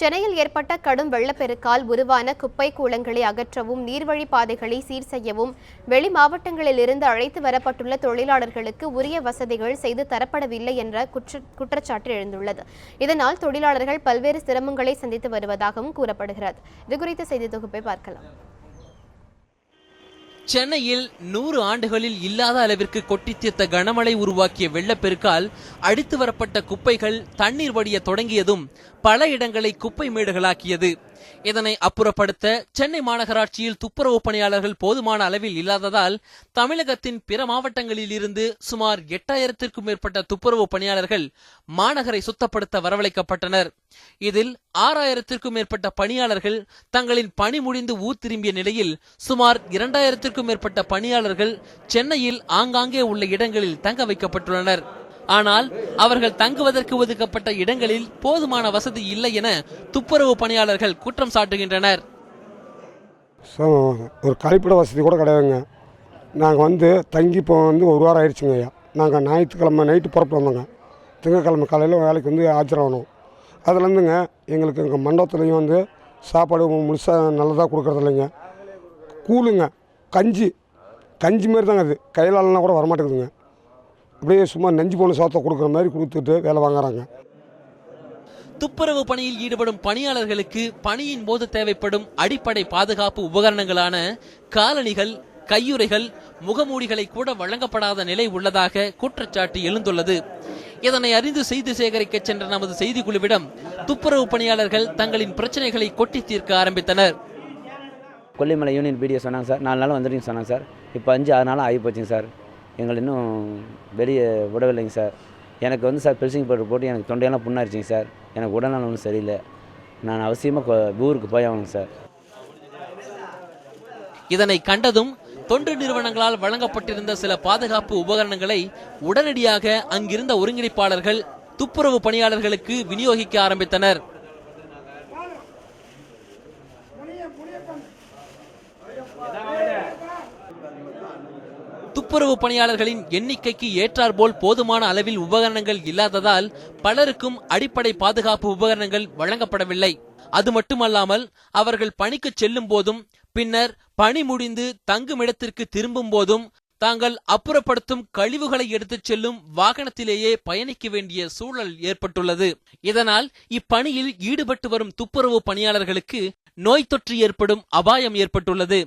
சென்னையில் ஏற்பட்ட கடும் வெள்ளப்பெருக்கால் உருவான குப்பை கூளங்களை அகற்றவும் நீர்வழி பாதைகளை சீர் செய்யவும் வெளி மாவட்டங்களிலிருந்து அழைத்து வரப்பட்டுள்ள தொழிலாளர்களுக்கு உரிய வசதிகள் செய்து தரப்படவில்லை என்ற குற்ற குற்றச்சாட்டு எழுந்துள்ளது. இதனால் தொழிலாளர்கள் பல்வேறு சிரமங்களை சந்தித்து வருவதாகவும் கூறப்படுகிறது. இதுகுறித்த செய்தி தொகுப்பை பார்க்கலாம். சென்னையில் நூறு ஆண்டுகளில் இல்லாத அளவிற்கு கொட்டித்தீர்த்த கனமழை உருவாக்கிய வெள்ளப்பெருக்கால் அடித்து வரப்பட்ட குப்பைகள் தண்ணீர் வடிய தொடங்கியதும் பல இடங்களை குப்பை மேடுகளாக்கியது. இதனை அப்புறப்படுத்த சென்னை மாநகராட்சியில் துப்புரவு பணியாளர்கள் போதுமான அளவில் இல்லாததால் தமிழகத்தின் பிற மாவட்டங்களில் இருந்து சுமார் எட்டாயிரத்திற்கும் மேற்பட்ட துப்புரவு பணியாளர்கள் மாநகரை சுத்தப்படுத்த வரவழைக்கப்பட்டனர். இதில் ஆறாயிரத்திற்கும் மேற்பட்ட பணியாளர்கள் தங்களின் பணி முடிந்து ஊர் திரும்பிய நிலையில் சுமார் இரண்டாயிரத்திற்கும் மேற்பட்ட பணியாளர்கள் சென்னையில் ஆங்காங்கே உள்ள இடங்களில் தங்க வைக்கப்பட்டுள்ளனர். ஆனால் அவர்கள் தங்குவதற்கு ஒதுக்கப்பட்ட இடங்களில் போதுமான வசதி இல்லை என துப்புரவு பணியாளர்கள் குற்றம் சாட்டுகின்றனர். ஒரு கழிப்பிட வசதி கூட கிடையாதுங்க. நாங்கள் வந்து தங்கி இப்போ வந்து ஒரு வாரம் ஆயிடுச்சுங்க ஐயா. நாங்கள் ஞாயிற்றுக்கிழமை நைட்டு புறப்பட்டு வந்தோங்க. திங்கக்கிழமை காலையில் வேலைக்கு வந்து ஆஜராகணும் அதுலேருந்துங்க எங்களுக்கு எங்கள் மண்டபத்துலேயும் வந்து சாப்பாடு முழுசாக நல்லதாக கொடுக்குறது இல்லைங்க. கூழுங்க கஞ்சி கஞ்சி மாதிரி தாங்க அது. கையிலாலனா கூட வரமாட்டேங்குதுங்க. அப்படியே சும்மா நெஞ்சு போன சாத்தை கொடுக்குற மாதிரி கொடுத்துட்டு வேலை வாங்குறாங்க. துப்புரவு பணியில் ஈடுபடும் பணியாளர்களுக்கு பணியின் போது தேவைப்படும் அடிப்படை பாதுகாப்பு உபகரணங்களான காலணிகள் கையுறைகள் முகமூடிகளை கூட வழங்கப்படாத நிலை உள்ளதாக குற்றச்சாட்டு எழுந்துள்ளது. இதனை அறிந்து செய்தி சேகரிக்க சென்ற நமது செய்திக்குழுவிடம் துப்புரவு பணியாளர்கள் தங்களின் பிரச்சனைகளை கொட்டி தீர்க்க ஆரம்பித்தனர். கொல்லிமலை யூனியன் பிடிஓ சொன்னாங்க சார். நாலு நாள் வந்துடுங்க சொன்னாங்க சார். இப்போ அஞ்சு ஆறு நாள் ஆகி போச்சுங்க சார். எங்களை இன்னும் வெளியே விடவில்லைங்க சார். எனக்கு வந்து சார் பெல்சிங் பவுடர் போட்டு எனக்கு தொண்டையெல்லாம் புண்ணாயிருச்சிங்க சார். எனக்கு உடல்நலம் ஒன்றும் சரியில்லை. நான் அவசியமாக ஊருக்கு போய் ஆகணுங்க சார். இதனை கண்டதும் தொண்டு நிறுவனங்களால் வழங்கப்பட்டிருந்த சில பாதுகாப்பு உபகரணங்களை உடனடியாக அங்கிருந்த ஒருங்கிணைப்பாளர்கள் துப்புரவு பணியாளர்களுக்கு விநியோகிக்க ஆரம்பித்தனர். துப்புரவு பணியாளர்களின் எண்ணிக்கைக்கு ஏற்றாற்போல் போதுமான அளவில் உபகரணங்கள் இல்லாததால் பலருக்கும் அடிப்படை பாதுகாப்பு உபகரணங்கள் வழங்கப்படவில்லை. அது மட்டுமல்லாமல் அவர்கள் பணிக்கு செல்லும் போதும் பின்னர் பணி முடிந்து தங்குமிடத்திற்கு திரும்பும் போதும் தாங்கள் அப்புறப்படுத்தும் கழிவுகளை எடுத்துச் செல்லும் வாகனத்திலேயே பயணிக்க வேண்டிய சூழல் ஏற்பட்டுள்ளது. இதனால் இப்பணியில் ஈடுபட்டு வரும் துப்புரவு பணியாளர்களுக்கு நோய் தொற்று ஏற்படும் அபாயம் ஏற்பட்டுள்ளது.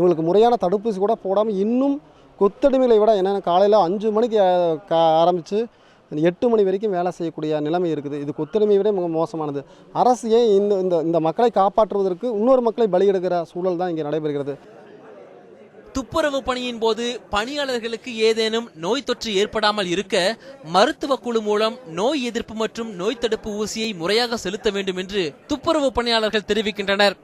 இவங்களுக்கு முறையான தடுப்பூசி கூட போடாமல் இன்னும் கொத்தடிமைகளை விட என்னென்ன காலையில் அஞ்சு மணிக்கு ஆரம்பித்து எட்டு மணி வரைக்கும் வேலை செய்யக்கூடிய நிலைமை இருக்குது. இது கொத்தடிமை விட மிக மோசமானது. அரசு ஏன் இந்த இந்த இந்த மக்களை காப்பாற்றுவதற்கு இன்னொரு மக்களை பலி எடுக்கிற சூழல் தான் இங்கே நடைபெறுகிறது. துப்புரவு பணியின் போது பணியாளர்களுக்கு ஏதேனும் நோய் தொற்று ஏற்படாமல் இருக்க மருத்துவ குழு மூலம் நோய் எதிர்ப்பு மற்றும் நோய் தடுப்பு ஊசியை முறையாக செலுத்த வேண்டும் என்று துப்புரவு பணியாளர்கள் தெரிவிக்கின்றனர்.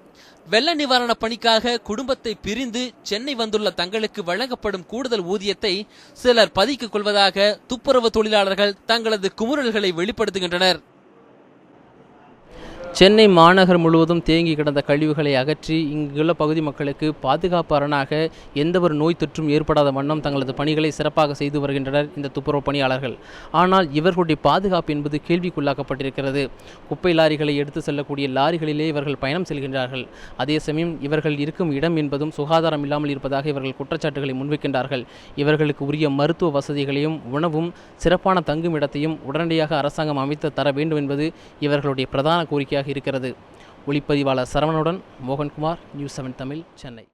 வெள்ள நிவாரண பணிக்காக குடும்பத்தை பிரிந்து சென்னை வந்துள்ள தங்களுக்கு வழங்கப்படும் கூடுதல் ஊதியத்தை சிலர் பதுக்கிக் கொள்வதாக துப்புரவு தொழிலாளர்கள் தங்களது குமுறல்களை வெளிப்படுத்துகின்றனர். சென்னை மாநகர் முழுவதும் தேங்கி கிடந்த கழிவுகளை அகற்றி இங்குள்ள பகுதி மக்களுக்கு பாதுகாப்பு அரணாக எந்த ஒரு நோய் தொற்றும் ஏற்படாத வண்ணம் தங்களது பணிகளை சிறப்பாக செய்து வருகின்றனர் இந்த துப்புரவு பணியாளர்கள். ஆனால் இவர்களுடைய பாதுகாப்பு என்பது கேள்விக்குள்ளாக்கப்பட்டிருக்கிறது. குப்பை லாரிகளை எடுத்து செல்லக்கூடிய லாரிகளிலே இவர்கள் பயணம் செல்கின்றார்கள். அதே சமயம் இவர்கள் இருக்கும் இடம் என்பதும் சுகாதாரம் இல்லாமல் இருப்பதாக இவர்கள் குற்றச்சாட்டுகளை முன்வைக்கின்றார்கள். இவர்களுக்கு உரிய மருத்துவ வசதிகளையும் உணவும் சிறப்பான தங்கும் இடத்தையும் உடனடியாக அரசாங்கம் அமைத்து தர வேண்டும் என்பது இவர்களுடைய பிரதான கோரிக்கையாக இருக்கிறது. ஒளிப்பதிவாளர் சரவணுடன் மோகன்குமார் நியூஸ் செவன் தமிழ் சென்னை.